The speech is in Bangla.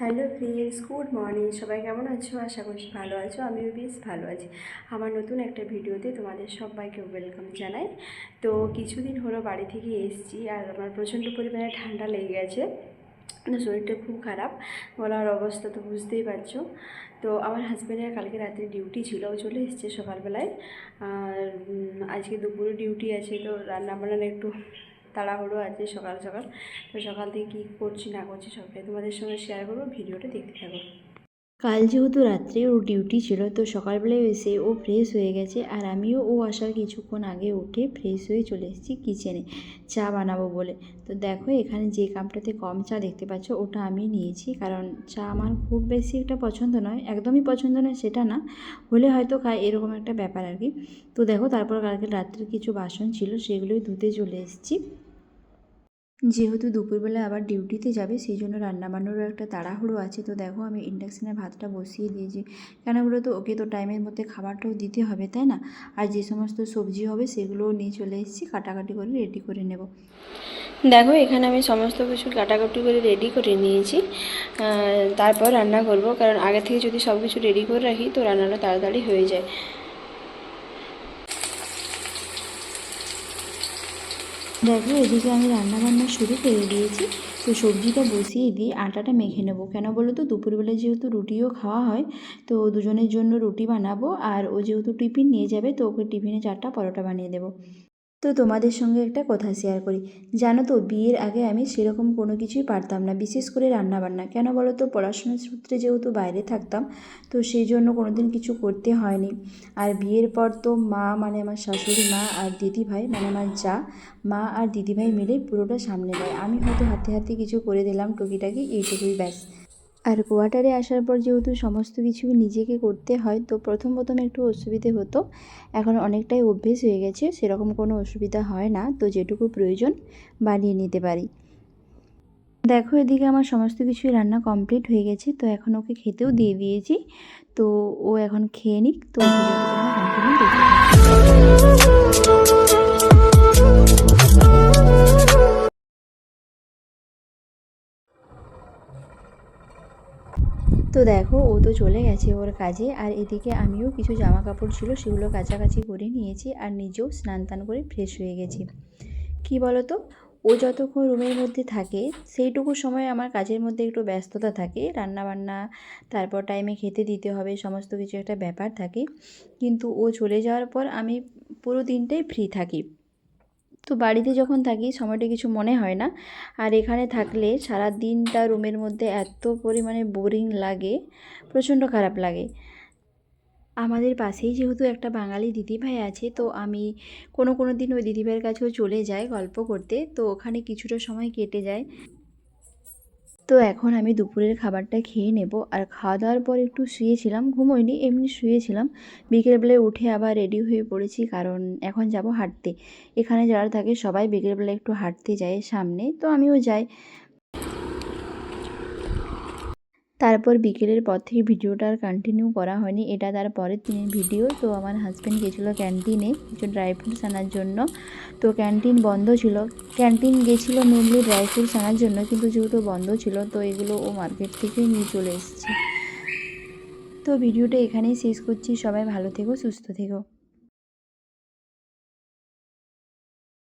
Hello friends, good morning. সবাই কেমন আছো? আশা করছি ভালো আছো, আমিও বেশ ভালো আছি। আমার নতুন একটা ভিডিওতে তোমাদের সবাইকে ওয়েলকাম জানাই। তো কিছুদিন হলো বাড়ি থেকে এসেছি আর আমার প্রচণ্ড পরিমাণে ঠান্ডা লেগে গেছে। শরীরটা খুব খারাপ, গলার অবস্থা তো বুঝতেই পারছ। তো আমার হাজব্যান্ডের কালকে রাত্রে ডিউটি ছিল, ও চলে এসছে সকালবেলায়। আর আজকে দুপুরে ডিউটি আছে, তো রান্না বান্নার একটু তাড়াহুড়ো আছে সকাল সকাল। তো সকাল থেকে কী করছি না করছি সবটাই তোমাদের সঙ্গে শেয়ার করব, ভিডিওটা দেখতে থাকো। কাল যেহেতু রাত্রে ওর ডিউটি ছিল, তো সকালবেলায় এসে ও ফ্রেশ হয়ে গেছে আর আমিও ও আসার কিছুক্ষণ আগে উঠে ফ্রেশ হয়ে চলে এসেছি কিচেনে চা বানাবো বলে। তো দেখো এখানে যে কাপটাতে কম চা দেখতে পাচ্ছ, ওটা আমি নিয়েছি কারণ চা আমার খুব বেশি একটা পছন্দ নয়, একদমই পছন্দ নয় সেটা না, হলে হয়তো খাই এরকম একটা ব্যাপার আর কি। তো দেখো তারপর কালকে রাত্রে কিছু বাসন ছিল, সেগুলোই ধুতে চলে এসেছি। যেহেতু দুপুরবেলা আবার ডিউটিতে যাবে, সেই জন্য রান্নাবান্নারও একটা তাড়াহুড়ো আছে। তো দেখো, আমি ইন্ডাকশানে ভাতটা বসিয়ে দিয়েছি। কেন বলো তো, ওকে তো টাইমের মধ্যে খাবারটাও দিতে হবে, তাই না? আর যে সমস্ত সবজি হবে, সেগুলোও নিয়ে চলে এসেছি, কাটাকাটি করে রেডি করে নেব। দেখো, এখানে আমি সমস্ত কিছু কাটাকাটি করে রেডি করে নিয়েছি। তারপর রান্না করব, কারণ আগে থেকে যদি সব কিছু রেডি করে রাখি, তো রান্নাটা তাড়াতাড়ি হয়ে যায়। দেখো, এদিকে আমি রান্না বান্না শুরু করে দিয়েছি। তো সবজিটা বসিয়ে দিয়ে আটাটা মেখে নেব। কেন বলো তো? দুপুরবেলা যেহেতু রুটিও খাওয়া হয়, তো দুজনের জন্য রুটি বানাবো। আর ও যেহেতু টিফিন নিয়ে যাবে, তো ওকে টিফিনে চারটা পরোটা বানিয়ে দেবো। তো তোমাদের সঙ্গে একটা কথা শেয়ার করি। জানো তো, বিয়ের আগে আমি সেরকম কোনো কিছুই পারতাম না, বিশেষ করে রান্না বান্না কেন বলো তো, পড়াশোনার সূত্রে যেহেতু বাইরে থাকতাম, তো সেই জন্য কোনো দিন কিছু করতে হয়নি। আর বিয়ের পর তো মা মানে আমার শাশুড়ি মা আর দিদি ভাই মানে আমার যা, মা আর দিদি ভাই মিলে পুরোটা সামনে দেয় আমি হয়তো হাতে হাতে কিছু করে দিলাম, টুকিটাকি, এইটুকুই ব্যাস। আর কোয়ার্টারে আসার পর যেহেতু সমস্ত কিছু নিজেকে করতে হয়, তো প্রথম প্রথম একটু অসুবিধে হতো। এখন অনেকটাই অভ্যেস হয়ে গেছে, সেরকম কোনো অসুবিধা হয় না। তো যেটুকু প্রয়োজন, বানিয়ে নিতে পারি। দেখো, এদিকে আমার সমস্ত কিছুই রান্না কমপ্লিট হয়ে গেছে। তো এখন ওকে খেতেও দিয়ে দিয়েছি। তো ও এখন খেয়ে নিক। তো তো দেখো, ও তো চলে গেছে ওর কাজে। আর এদিকে আমিও কিছু জামা কাপড় ছিল, সেগুলো কাছাকাছি করে নিয়েছি আর নিজেও স্নান টান করে ফ্রেশ হয়ে গেছি। কি বলো তো ও যতক্ষণ রুমের মধ্যে থাকে, সেইটুকু সময় আমার কাজের মধ্যে একটু ব্যস্ততা থাকে। রান্না বান্না তারপর টাইমে খেতে দিতে হবে, সমস্ত কিছু একটা ব্যাপার থাকে। কিন্তু ও চলে যাওয়ার পর আমি পুরো দিনটাই ফ্রি থাকি। তো বাড়িতে যখন থাকি সময়টা কিছু মনে হয় না। আর এখানে থাকলে সারা দিনটা রুমের মধ্যে এত পরিমাণে বোরিং লাগে, প্রচণ্ড খারাপ লাগে। আমাদের পাশেই যেহেতু একটা বাঙালি দিদিভাই আছে, তো আমি কোনো কোনো দিন ওই দিদিভাইয়ের কাছেও চলে যাই গল্প করতে। তো ওখানে কিছুটা সময় কেটে যায়। তো এখন আমি দুপুরের খাবারটা খেয়ে নেব। আর খাওয়া দাওয়ার পর একটু শুয়েছিলাম, ঘুমোইনি, এমনি শুয়েছিলাম। বিকেলবেলায় উঠে আবার রেডি হয়ে পড়েছি, কারণ এখন যাব হাঁটতে। এখানে যারা থাকে সবাই বিকেলবেলা একটু হাঁটতে যায় সামনে, তো আমিও যাই। তারপর বিকেলের পর থেকে ভিডিওটা আর কন্টিনিউ করা হয়নি। এটা তার পরের দিনের ভিডিও তো আমার হাজব্যান্ড গেছিল ক্যান্টিনে কিছু ড্রাই ফ্রুটস আনার জন্য। তো ক্যান্টিন বন্ধ ছিল। ক্যান্টিন গেছিল মেনলি ড্রাই ফ্রুটস আনার জন্য, কিন্তু যেহেতু বন্ধ ছিল, তো এগুলো ও মার্কেট থেকেই নিয়ে চলে এসেছে। তো ভিডিওটা এখানেই শেষ করছি। সবাই ভালো থেকো, সুস্থ থেকো।